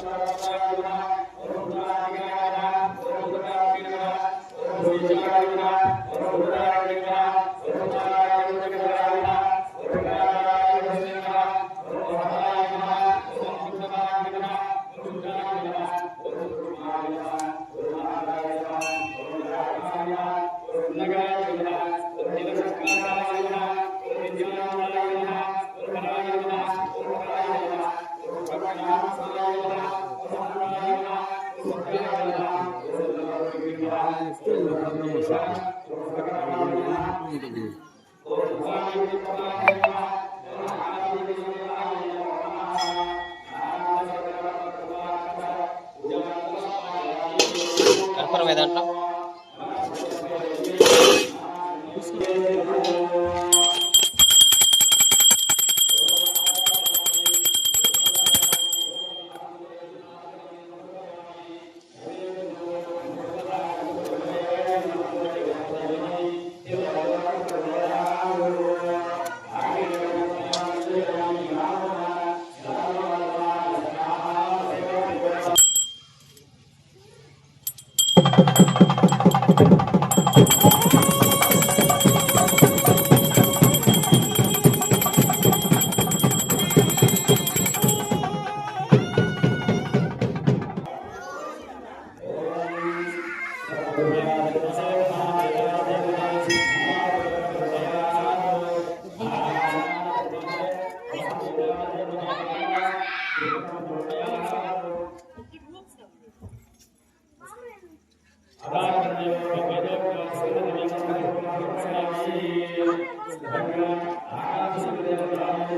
Thank you. కర్పూరం దాంట్లో Thank you.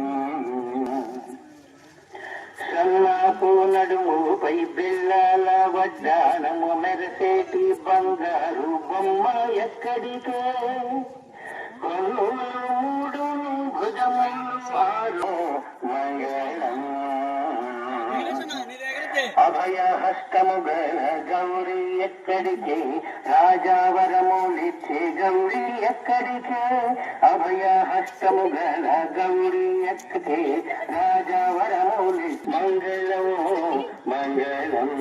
సన్నాపు నడుముపై బిళ్ళాల వడ్డానము మెరసేటి బంగారు బొమ్మ ఎక్కడికే? అభయ హస్తము గల గౌరీ ఎక్కడికి రాజావరములిచ్చే గౌరీ ఎక్కడికి అభయ హస్తము గల గౌరీ ఎక్కడికి రాజావరములి మంగళం మంగళం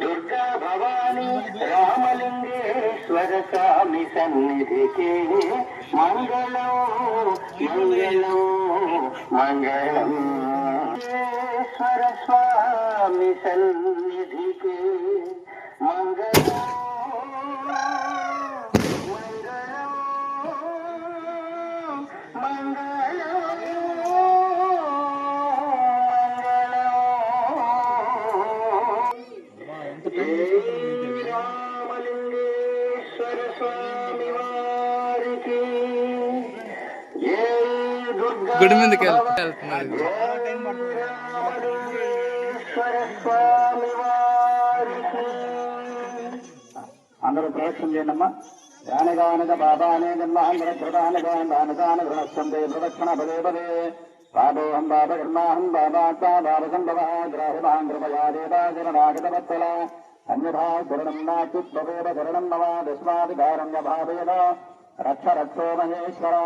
దుర్గా భవాని రామలింగేశ్వర స్వామి సన్నిధికి మంగళం మంగళం మంగళం స్వర ఈశ్వర స్వామి సన్నిధికి మంగళం మంగళం మంగళం రామలింగేశ్వర స్వామి వారికి జై దుర్గా గుడి మీదకి వెళ్తున్నారు రామలింగేశ్వర స్వామి వారికి. అందరూ ప్రదక్షిణ చేయండి అమ్మా యానగానగ బాబానే జన్మాంతర కృతానగానగానగాన గృహస్థంతే ప్రదక్షిణ పదే పదే. పాదోహం బాబ కర్మాహం బాబాత్మా బాబ సంభవ గ్రాహమాం కృపయా దేవాజననాగతవత్సల అన్యథా శరణం నాచిత్వవేద శరణం నవ దస్మాదికారణ్య భావేన రక్ష రక్షో మహేశ్వర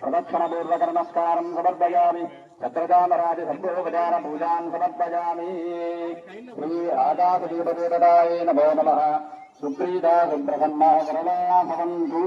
ప్రదక్షిణ పూర్వక నమస్కారం సమర్పయామి చక్రచామరాజ సంభోపచార పూజాన్ సమర్పయామి శ్రీ ఆకాశదీపదేవతాయ నమో నమ సుప్రీత సుప్రసన్నా కరుణా భవంతు